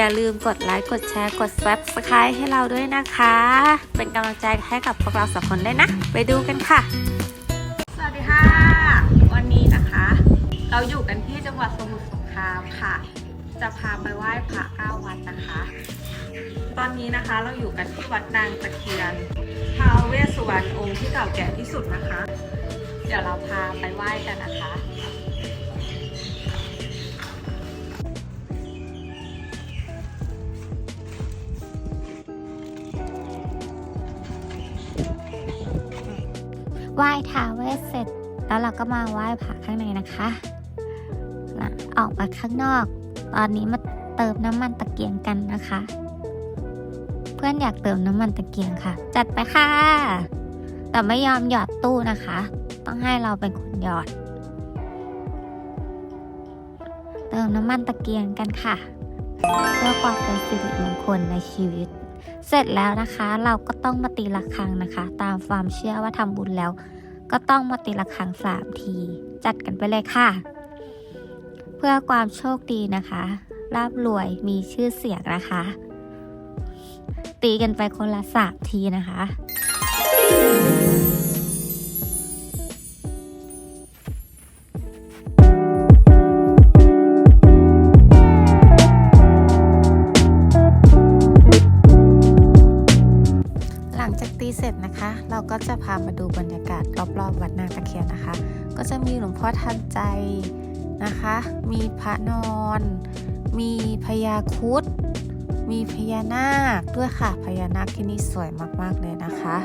อย่าลืมกดไลค์ กดแชร์ กด Subscribe ให้เราด้วยนะคะ เป็นกำลังใจให้กับพวกเราสองคนด้วยนะ ไปดูกันค่ะ สวัสดีค่ะ วันนี้นะคะ เราอยู่กันที่จังหวัดสมุทรสงครามค่ะ จะพาไปไหว้พระเก้าวัดนะคะ ตอนนี้นะคะเราอยู่กันที่วัดนางตะเคียนท้าวเวสสุวรรณองค์ที่เก่าแก่ที่สุดนะคะ เดี๋ยวเราพาไปไหว้กันนะคะ ไหว้ทาเวสเสร็จ แล้วเราก็มาไหว้พระข้างในนะคะนะออกมาข้างนอก ตอนนี้มาเติมน้ำมันตะเกียงกันนะคะ เพื่อนอยากเติมน้ำมันตะเกียงค่ะ จัดไปค่ะ แต่ไม่ยอมหยอดตู้นะคะ ต้องให้เราเป็นคนหยอด เติมน้ำมันตะเกียงกันค่ะ เพื่อความเป็นสิริมงคลในชีวิต เสร็จแล้วนะคะเราก็ต้องมาตีระฆังนะคะ ตามความเชื่อว่าทำบุญแล้ว ก็ต้องมาตีระฆังสามที จัดกันไปเลยค่ะ เพื่อความโชคดีนะคะร่ำรวยมีชื่อเสียงนะคะ ตีกันไปคนละสามทีนะคะาก็จะพามาดูบรรยากาศรอบๆวัดนางตะเคียนนะคะ ก็จะมีหลวงพ่อทันใจนะคะ มีพระนอน มีพญาคุด มีพญานาคด้วยค่ะ พญานาคที่นี่สวยมากๆเลยนะคะ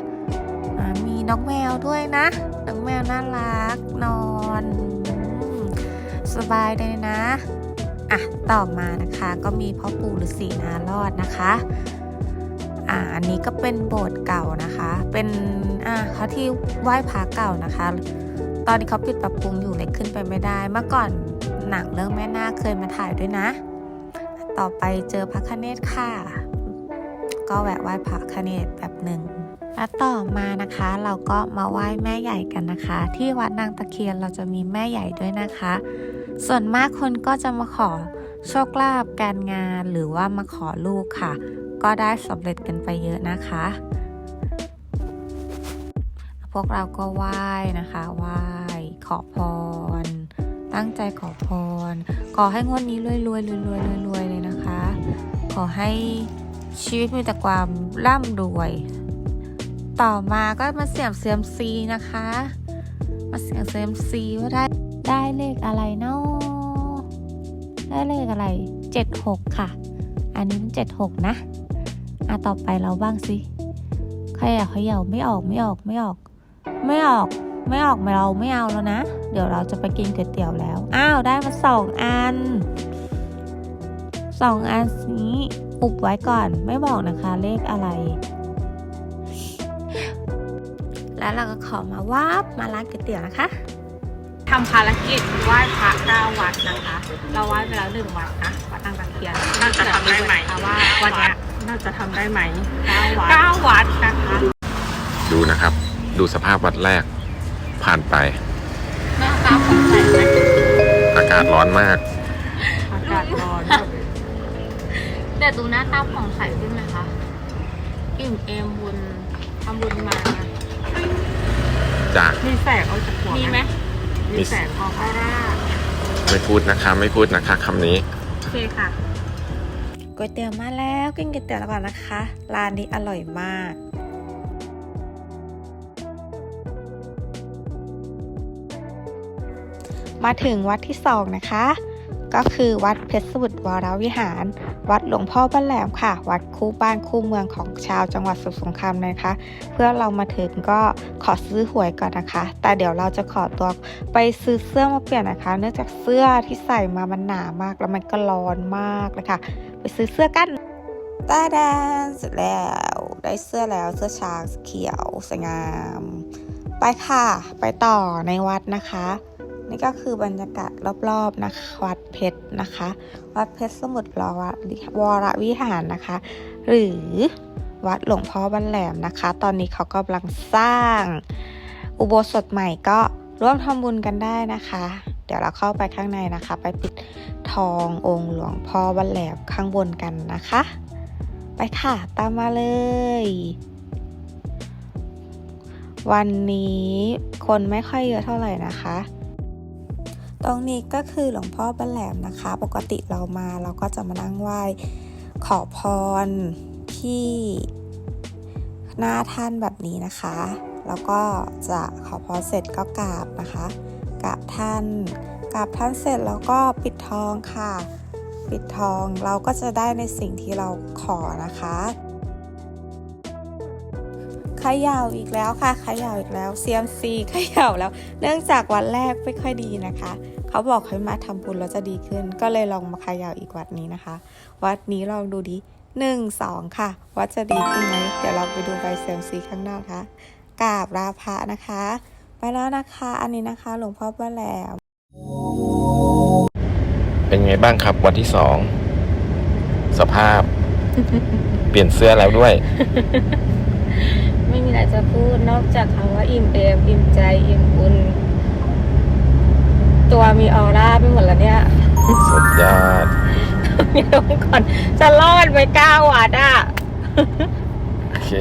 มีน้องแมวด้วยนะ น้องแมวน่ารักนอนอสบายเลยนะ อะ ต่อมานะคะ ก็มีพ่อปู่ฤาษีนารอดนะคะ อ่าอันนี้ก็เป็นโบสถ์เก่านะคะ เป็นอ่าเขาที่ไหว้พระเก่านะคะ ตอนนี้เขาปิดปรับปรุงอยู่เลยขึ้นไปไม่ได้ เมื่อก่อนหนังเรื่องแม่นาคเคยมาถ่ายด้วยนะ ต่อไปเจอพระคเนศค่ะ ก็แวะไหว้พระคเนศแบบหนึ่งแล้วต่อมานะคะเราก็มาไหว้แม่ใหญ่กันนะคะ ที่วัดนางตะเคียนเราจะมีแม่ใหญ่ด้วยนะคะ ส่วนมากคนก็จะมาขอ โชคลาภการงานหรือว่ามาขอลูกค่ะ ก็ได้สำเร็จกันไปเยอะนะคะ พวกเราก็ไหว้นะคะไหว้ขอพร ตั้งใจขอพร ขอให้งวดนี้รวยรวยรวยรวยรวยรวยเลยนะคะ ขอให้ชีวิตมีแต่ความร่ำรวย ต่อมาก็มาเสี่ยมเซียมซีนะคะ มาเสี่ยงเซียมซีว่าได้ได้เลขอะไรเนาะ ได้เลขอะไรเจ็ดหกค่ะ อันนี้มันเจ็ดหกนะอะต่อไปเราบ้างสิใครอยากเขย่าไม่ออกไม่ออกไม่ออก ไม่ออกไม่ออกไม่เราไม่เอาแล้วนะ เดี๋ยวเราจะไปกินก๋วยเตี๋ยวแล้ว อ้าวได้มาสองอันสองอันนี้อุบไว้ก่อนไม่บอกนะคะเลขอะไร แล้วเราก็ขอมาวาบมาร้านก๋วยเตี๋ยวนะคะ ทำภารกิจไหว้พระเก้าวัดนะคะ เราไหว้ไปแล้วหนึ่งวัดนะวัดนางตะเคียนน่าจะทำได้ไหมคะว่าวันเนี้ยน่าจะทำได้ไหมเก้าวัดเก้าวัดนะคะ ดูนะครับ ดูสภาพวัดแรก ผ่านไปหน้าตาของใสไหมอากาศร้อนมาก อากาศร้อน แต่ดูหน้าตาผ่องใสขึ้นนะคะอิ่มเอมบุญทำบุญมา จาก มีแสงออกจากหัว มีไหม มีแสงอออร่าไม่พูดนะคะ ไม่พูดนะคะคำนี้ โอเคค่ะก๋วยเตี๋ยวมาแล้วกินก๋วยเตี๋ยวแล้วก่อนนะคะ ร้านนี้อร่อยมาก มาถึงวัดที่สองนะคะ ก็คือวัดเพชรสมุทรวรวิหาร วัดหลวงพ่อบ้านแหลมค่ะ วัดคู่บ้านคู่เมืองของชาวจังหวัดสมุทรสงครามนะคะ เพื่อเรามาถึงก็ขอซื้อหวยก่อนนะคะ แต่เดี๋ยวเราจะขอตัวไปซื้อเสื้อมาเปลี่ยนนะคะ เนื่องจากเสื้อที่ใส่มามันหนามากแล้วมันก็ร้อนมากเลยค่ะ ไปซื้อเสื้อกันตาแดนเสร็จแล้วได้เสื้อแล้วเสื้อช้างเขียวสวยงาม ไปค่ะ ไปต่อในวัดนะคะ นี่ก็คือบรรยากาศรอบๆนะคะวัดเพชรนะคะ วัดเพชรสมุทรวรวรวิหารนะคะ หรือวัดหลวงพ่อบันแหลมนะคะ ตอนนี้เขากำลังสร้าง อุโบสถใหม่ก็ร่วมทำบุญกันได้นะคะ เดี๋ยวเราเข้าไปข้างในนะคะ ไปปิดทององค์หลวงพ่อบันแหลมข้างบนกันนะคะ ไปค่ะตามมาเลยวันนี้คนไม่ค่อยเยอะเท่าไหร่นะคะ ตรงนี้ก็คือหลวงพ่อบันแหลมนะคะ ปกติเรามาเราก็จะมานั่งไหว้ขอพรที่หน้าท่านแบบนี้นะคะ แล้วก็จะขอพรเสร็จก็กราบนะคะกราบท่านกราบท่านเสร็จแล้วก็ปิดทองค่ะ ปิดทองเราก็จะได้ในสิ่งที่เราขอนะคะ ขย่าอีกแล้วค่ะเขย่าอีกแล้ว CMC เขย่าแล้ว เนื่องจากวันแรกไม่ค่อยดีนะคะ เขาบอกให้มาทำบุญแล้วจะดีขึ้น ก็เลยลองมาเขย่าอีกวัดนี้นะคะ วัดนี้ลองดูดิหนึ่งสองค่ะวัดจะดีขึ้นไหมเดี๋ยวเราไปดูใบเซมซีข้างนอกค่ะกราบลาพระนะคะ ไปแล้วนะคะ อันนี้นะคะ หลวงพ่อป้าแหลมเป็นไงบ้างครับวันที่สองสภาพ เปลี่ยนเสื้อแล้วด้วย ไม่มีอะไรจะพูดนอกจากคำว่าอิ่มเอมอิ่มใจอิ่มบุญตัวมีออร่าไปหมดแล้วเนี่ยสุดยอดมีลงก่อน จะรอดไปเก้าวัดอะโอเค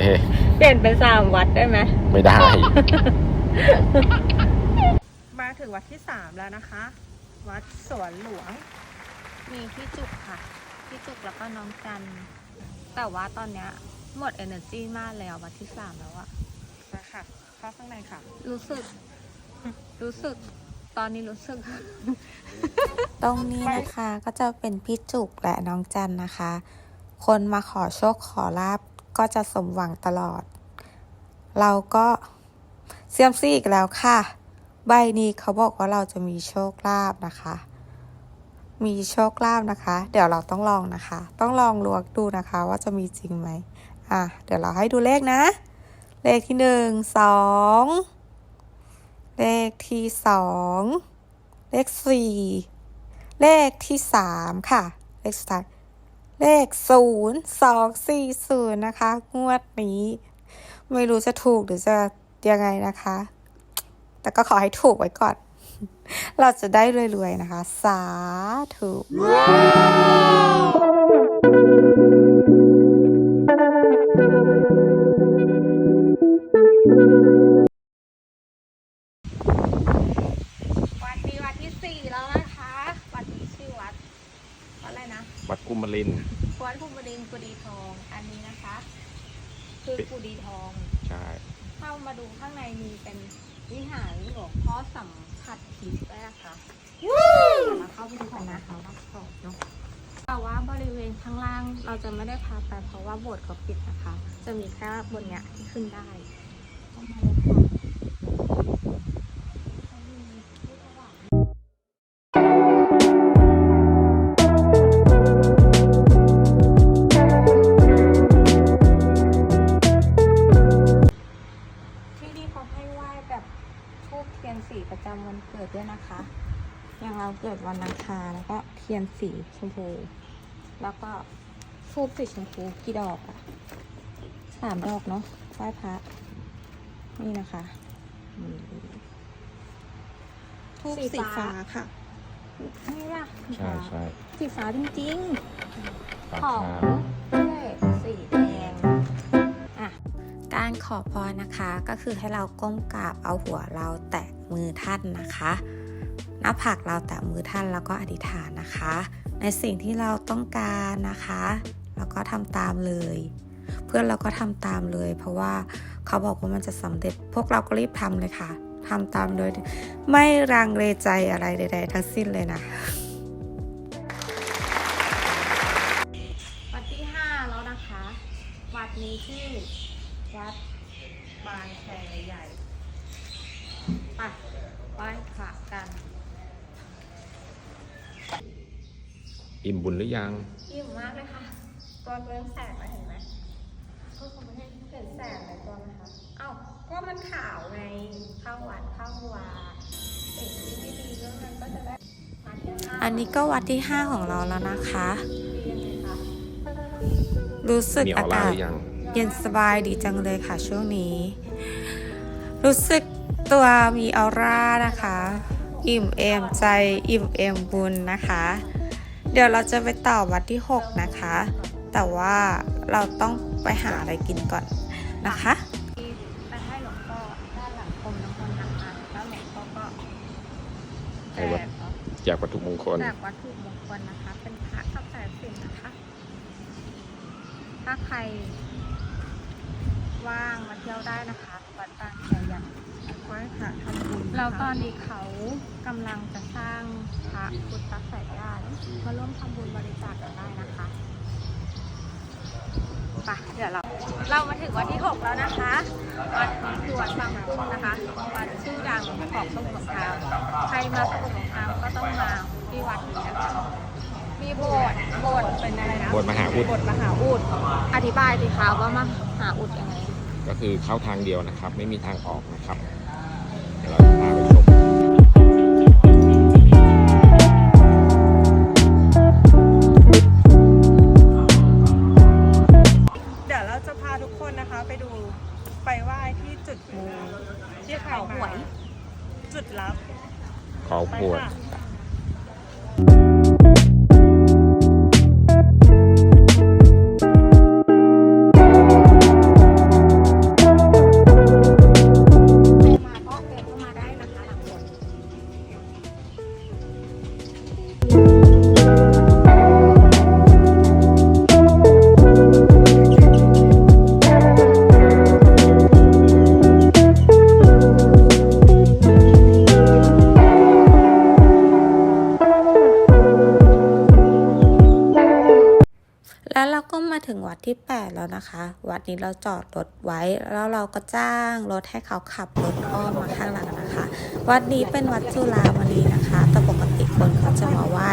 เปลี่ยนเป็นสามวัดได้ไหมไม่ได้ มาถึงวัดที่สามแล้วนะคะ วัดสวนหลวง มีพี่จุกค่ะ พี่จุกแล้วก็น้องจัน แต่ว่าตอนเนี้ย หมด energy มากแล้ววัดที่สามแล้วอะมาค่ะเข้าข้างในค่ะ รู้สึก รู้สึก ตอนนี้รู้สึก ตรงนี้นะคะก็จะเป็นพี่จุกและน้องจันนะคะ คนมาขอโชคขอลาบก็จะสมหวังตลอด เราก็เซียมซี่อีกแล้วค่ะ ใบนี้เขาบอกว่าเราจะมีโชคลาภนะคะ มีโชคลาภนะคะ เดี๋ยวเราต้องลองนะคะ ต้องลองลวกดูนะคะว่าจะมีจริงไหม อะเดี๋ยวเราให้ดูเลขนะ เลขที่หนึ่งสองเลขที่สองเลขสี่เลขที่สามค่ะ เลขสุดท้ายเลขศูนย์สองสี่ศูนย์นะคะงวดนี้ ไม่รู้จะถูกหรือจะยังไงนะคะ แต่ก็ขอให้ถูกไว้ก่อน เราจะได้รวยๆนะคะ สาธุ วัดนี้วัดที่สี่แล้วนะคะ วัดนี้ชื่อวัด วัดอะไรนะ วัดกุมรินทร์วัดภูมิรินทร์กุดีทอง อันนี้นะคะ คือกุดีทอง ใช่ เข้ามาดูข้างในมีเป็นวิหารหลวงพ่อสัมผัสทิพย์ด้วยนะคะเดี๋ยวเราเข้าไปดูกันนะคะว่าสองเนาะแต่ว่าบริเวณข้างล่างเราจะไม่ได้พาไปเพราะว่าโบสถ์เขาปิดนะคะ จะมีแค่บนเนี้ยที่ขึ้นได้ ดด้วยนะคะ อย่างเราเกิดวันอังคารแล้วก็เทียนสีชมพู แล้วก็ทูบสีชมพูกี่ดอกอะสามดอกเนาะไหว้พระ นี่นะคะนี่ทูบสีฟ้าค่ะนี่ล่ะใช่ใช่สีฟ้าจริงปากๆของชาเต้สีแดงอะการขอพรนะคะก็คือให้เราก้มกราบเอาหัวเราแตะมือท่านนะคะหน้าผากเราแตะมือท่านแล้วก็อธิษฐานนะคะ ในสิ่งที่เราต้องการนะคะ แล้วก็ทำตามเลย เพื่อนเราก็ทำตามเลย เพราะว่า เขาบอกว่ามันจะสำเร็จ พวกเราก็รีบทำเลยค่ะทำตามโดย ไม่รังเลใจอะไรใด ๆ ทั้งสิ้นเลยนะวัดที่ห้าแล้วนะคะ วัดนี้ชื่อวัดบางแคใหญ่ไปไหว้พระกันอิ่มบุญหรือยัง อิ่มมากเลยค่ะตัวเรืองแสงมาเห็นไหมก็คงไม่ให้เห็นแสงในตัวไหมคะ เอ้าก็มันขาวไงเข้าวัดเข้าวาสิ่งที่ไม่ดีเรื่องนั้นก็จะได้มาที่ห้าอันนี้ก็วัดที่ 5 ของเราแล้วนะคะดียังไงคะรู้สึกมีออาอร่ากาศหรือยังเย็นสบายดีจังเลยค่ะช่วงนี้ รู้สึกตัวมีออร่านะคะ อิ่มเอมใจอิ่มเอมบุญนะคะ เดี๋ยวเราจะไปต่อวัดที่ 6 นะคะ แต่ว่าเราต้องไปหาอะไรกินก่อน นะคะไปให้หลวงพ่อด้านหลังกรมน้ำมนต์นะคะแล้วหลวงพ่อก็แจให้วัดกเนาะจากวัตถุมงคลจากวัตถุมงคลนะคะ เป็นพระกับสายสิญจนนะคะ ถ้าใครว่างมาเที่ยวได้นะคะวัดบางแคยันไว้ค่ะทำบุญแล้วตอนนี้เขากำลังจะสร้างพระพุทธสายญาติมาร่วมทำบุญบริจาคกันได้นะคะไปเดี๋ยวเรา เรามาถึงวันที่ 6 แล้วนะคะวัดนี้คือวัดบางกุ้งนะคะวัดชื่อดังของสมุทรสงครามใครมาสมุทรสงครามก็ต้องมาที่วัดนี้นะคะมีโบสถ์โบสถ์เป็นอะไรนะโบสถ์มหาอุด โบสถ์มหาอุดอธิบายสิคะว่ามหาอุดยังไงก็คือเข้าทางเดียวนะครับ ไม่มีทางออกนะครับ กคนนะคะไปดูไปไหว้ที่จุดมูที่เขาหวย จุดลับขอไปปวดค่ะ ถึงวัดที่ 8 แล้วนะคะ วัดนี้เราจอดรถไว้ แล้วเราก็จ้างรถให้เขาขับรถอ้อมมาข้างหลังนะคะ วัดนี้เป็นวัดจุฬามณีนะคะ แต่ปกติคนเขาจะมาไหว้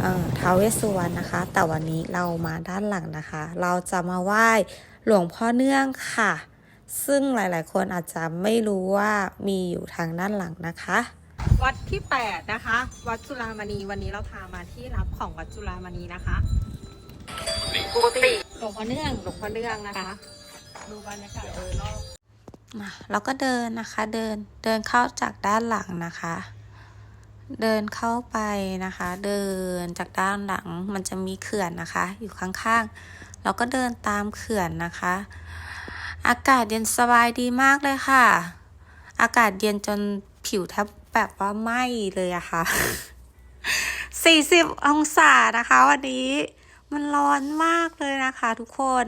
เอ่อท้าวเวสสุวรรณนะคะ แต่วันนี้เรามาด้านหลังนะคะ เราจะมาไหว้หลวงพ่อเนื่องค่ะ ซึ่งหลายๆ คนอาจจะไม่รู้ว่ามีอยู่ทางด้านหลังนะคะวัดที่ 8 นะคะ วัดจุฬามณีวันนี้เราพามาที่รับของวัดจุฬามณีนะคะ กุฏิหลวงพ่อเนื่องหลวงพ่อเนื่องนะคะดูบรรยากาศโดยรอบมาเราก็เดินนะคะเดินเดินเข้าจากด้านหลังนะคะ เดินเข้าไปนะคะ เดินจากด้านหลังมันจะมีเขื่อนนะคะ อยู่ข้างๆเราก็เดินตามเขื่อนนะคะ อากาศเย็นสบายดีมากเลยค่ะ อากาศเย็นจนผิวแทบแบบว่าไหม้เลยอะค่ะ 40 องศานะคะวันนี้ มันร้อนมากเลยนะคะทุกคน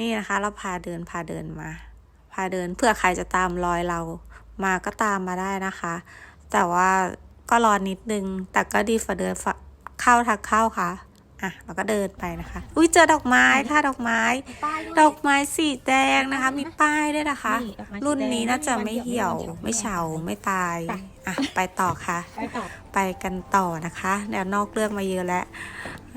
นี่นะคะ เราพาเดินพาเดินมา พาเดินเพื่อใครจะตามรอยเรามาก็ตามมาได้นะคะ แต่ว่าก็รอนิดนึง แต่ก็ดีฝ่าเดินฝ่าเข้าทักเข้าค่ะอะเราก็เดินไปนะคะ อุ้ยเจอดอกไม้ค่ะดอกไม้ป้ายดอกไม้สีแดงนะคะ มีป้ายด้วยนะคะนี่ดอกไม้สีแดงรุ่นนี้น่าจะไม่ไม่เหี่ยว ไม่ไม่เหี่เฉายวไม่ตายไปอะ ไปต่อค่ะไปต่อไปกันต่อนะคะ เดี๋ยวนอกเรื่องมาเยอะแล้ว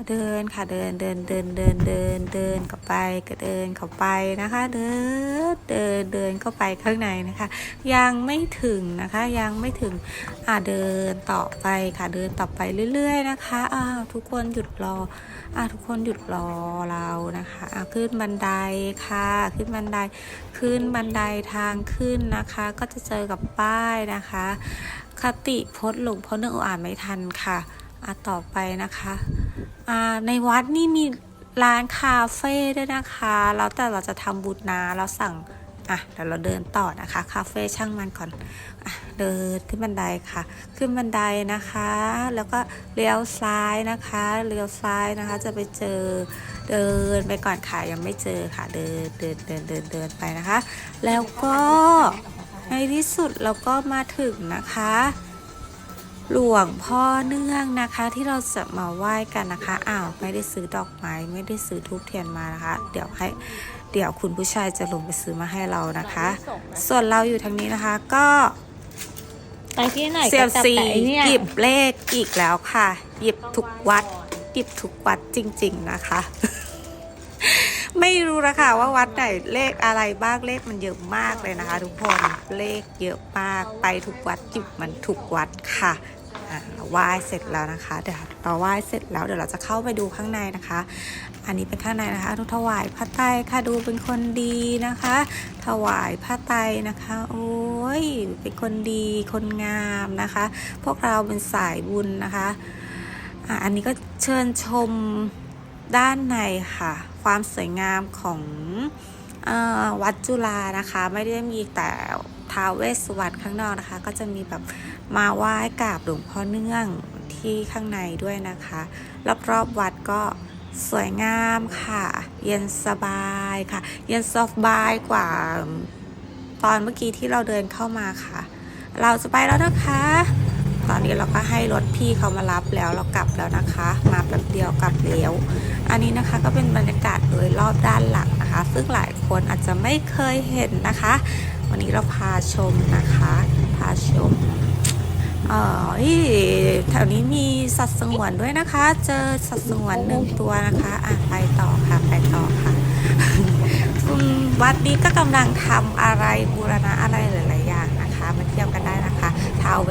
เดินค่ะเดินเดินเดินเดินเดินเดินเข้าไปก็เดินเข้าไปนะคะ เดินเดินเดินเข้าไปข้างในนะคะ ยังไม่ถึงนะคะยังไม่ถึงอ่าเดินต่อไปค่ะเดินต่อไปเรื่อย ๆ นะคะอ้าทุกคนหยุดรออ่าทุกคนหยุดรอเรานะคะอ่าขึ้นบันไดค่ะขึ้นบันไดขึ้นบันไดทางขึ้นนะคะ ก็จะเจอกับป้ายนะคะ คติพจน์หลวงพ่อเนื่องอ่านไม่ทันค่ะอะต่อไปนะคะ ในวัดนี่มีร้านคาเฟ่ด้วยนะคะ แล้วแต่เราจะทำบุญนะเราสั่ง อะ เดี๋ยวเราเดินต่อนะคะ คาเฟ่ช่างมันก่อน อะ เดินขึ้นบันไดค่ะ ขึ้นบันไดนะคะ แล้วก็เลี้ยวซ้ายนะคะ เลี้ยวซ้ายนะคะ จะไปเจอ เดินไปก่อนค่ะ ยังไม่เจอค่ะ เดิน เดิน เดิน เดิน เดินไปนะคะ แล้วก็ในที่สุดเราก็มาถึงนะคะ หลวงพ่อเนื่องนะคะที่เราจะมาไหว้กันนะคะอ้าวไม่ได้ซื้อดอกไม้ไม่ได้ซื้อทูบเทียนมานะคะ เดี๋ยวให้เดี๋ยวคุณผู้ชายจะลงไปซื้อมาให้เรานะคะ ส่วนเราอยู่ทางนี้นะคะก็ไปที่ไหนเซียก็มจับซีแต่ไอ้เนี่ยหยิบเลขอีกแล้วค่ะ หยิบทุกวัด หยิบทุกวัดจริง ๆ นะคะ ไม่รู้ละค่ะว่าวัดไหนเลขอะไรบ้างเลขมันเยอะมากเลยนะคะ ทุกคนเลขเยอะมากไปทุกวัดจิบมันทุกวัดค่ะอ่าไหว้เสร็จแล้วนะคะ เดี๋ยวเราไหว้เสร็จแล้วเดี๋ยวเราจะเข้าไปดูข้างในนะคะ อันนี้เป็นข้างในนะคะทุกถวายพระไตรค่ะดูเป็นคนดีนะคะ ถวายพระไตรนะคะ โอ้ยเป็นคนดีคนงามนะคะ พวกเราเป็นสายบุญนะคะอะอันนี้ก็เชิญชม ด้านในค่ะ ความสวยงามของออวัดจุฬานะคะ ไม่ได้มีแต่ท้าวเวสสุวรรณข้างนอกนะคะ ก็จะมีแบบมาไหว้กราบหลวงพ่อเนื่องที่ข้างในด้วยนะคะรอบๆวัดก็สวยงามค่ะ เย็นสบายค่ะ เย็นสบายกว่าตอนเมื่อกี้ที่เราเดินเข้ามาค่ะ เราจะไปแล้วนะคะ ตอนนี้เราก็ให้รถพี่เขามารับแล้วเรากลับแล้วนะคะ มาแป๊บเดียวกลับแล้ว อันนี้นะคะก็เป็นบรรยากาศโดยรอบด้านหลังนะคะ ซึ่งหลายคนอาจจะไม่เคยเห็นนะคะ วันนี้เราพาชมนะคะ พาชมเอ่อที่แถวนี้มีสัตว์สงวนด้วยนะคะ เจอสัตว์สงวนหนึ่งตัวนะคะอะไปต่อค่ะไปต่อค่ะวัดนี้ก็กำลังทำอะไรบูรณะอะไรหลายๆอย่าง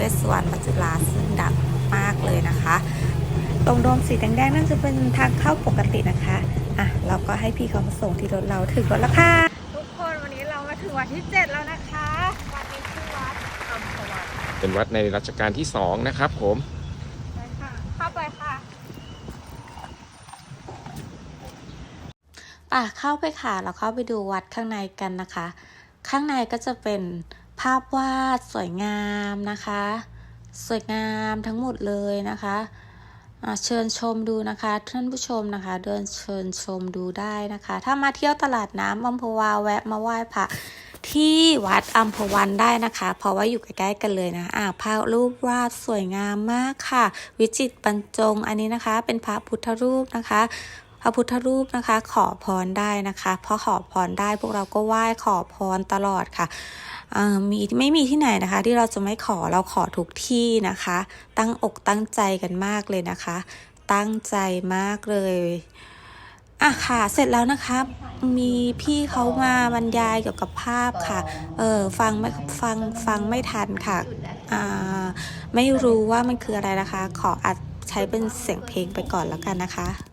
วเวสสวรรณปัจจุลาซึ่งดังมากเลยนะคะ ตรงโดมสีแดงๆนั่นจะเป็นทางเข้าปกตินะคะอะเราก็ให้พี่เขามาส่งที่รถเราถึงรถแล้วค่ะ ทุกคนวันนี้เรามาถึงวัดที่เจ็ดแล้วนะคะวัดนี้ชื่อวัดคำสวัสดิ์เป็นวัดในรัชกาลที่สองนะครับผม ไปค่ะเข้าไปค่ะอะเข้าไปค่ะ เราเข้าไปดูวัดข้างในกันนะคะ ข้างในก็จะเป็น ภาพวาดสวยงามนะคะ สวยงามทั้งหมดเลยนะคะเชิญชมดูนะคะท่านผู้ชมนะคะ เดินเชิญชมดูได้นะคะ ถ้ามาเที่ยวตลาดน้ำอัมพวาแวะมาไหว้พระที่วัดอัมพวันได้นะคะ เพราะว่าอยู่ใกล้ๆกันเลยนะอะพระรูปวาดสวยงามมากค่ะ วิจิตรบรรจงอันนี้นะคะ เป็นพระพุทธรูปนะคะพระพุทธรูปนะคะ ขอพรได้นะคะ เพราะขอพรได้พวกเราก็ไหว้ขอพรตลอดค่ะ มีไม่มีที่ไหนนะคะ ที่เราจะไม่ขอเราขอทุกที่นะคะ ตั้งอกตั้งใจกันมากเลยนะคะ ตั้งใจมากเลยอะค่ะ เสร็จแล้วนะคะมีพี่เขามาบรรยายเกี่ยวกับภาพค่ะ เออฟังไม่ฟังฟังไม่ทันค่ะ อ่า ไม่รู้ว่ามันคืออะไรนะคะ ขออัดใช้เป็นเสียงเพลงไปก่อนแล้วกันนะคะ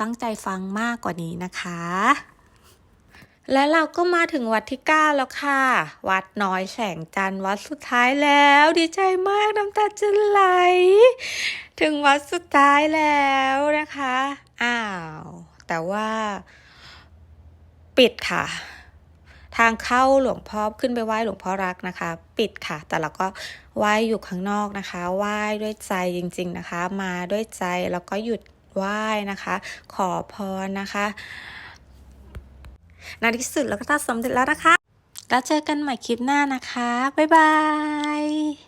ตั้งใจฟังมากกว่านี้นะคะ และเราก็มาถึงวัดที่ 9 แล้วค่ะ วัดน้อยแสงจันทร์วัดสุดท้ายแล้ว ดีใจมากน้ำตาจะไหล ถึงวัดสุดท้ายแล้วนะคะ อ้าว แต่ว่าปิดค่ะทางเข้าหลวงพ่อขึ้นไปไหว้หลวงพ่อรักนะคะ ปิดค่ะ แต่เราก็ไหว้อยู่ข้างนอกนะคะไหว้ด้วยใจจริง ๆนะคะ มาด้วยใจแล้วก็หยุด ไหว้นะคะ ขอพรนะคะในที่สุดเราก็ทำสำเร็จแล้วนะคะ แล้วเจอกันใหม่คลิปหน้านะคะ บ๊ายบาย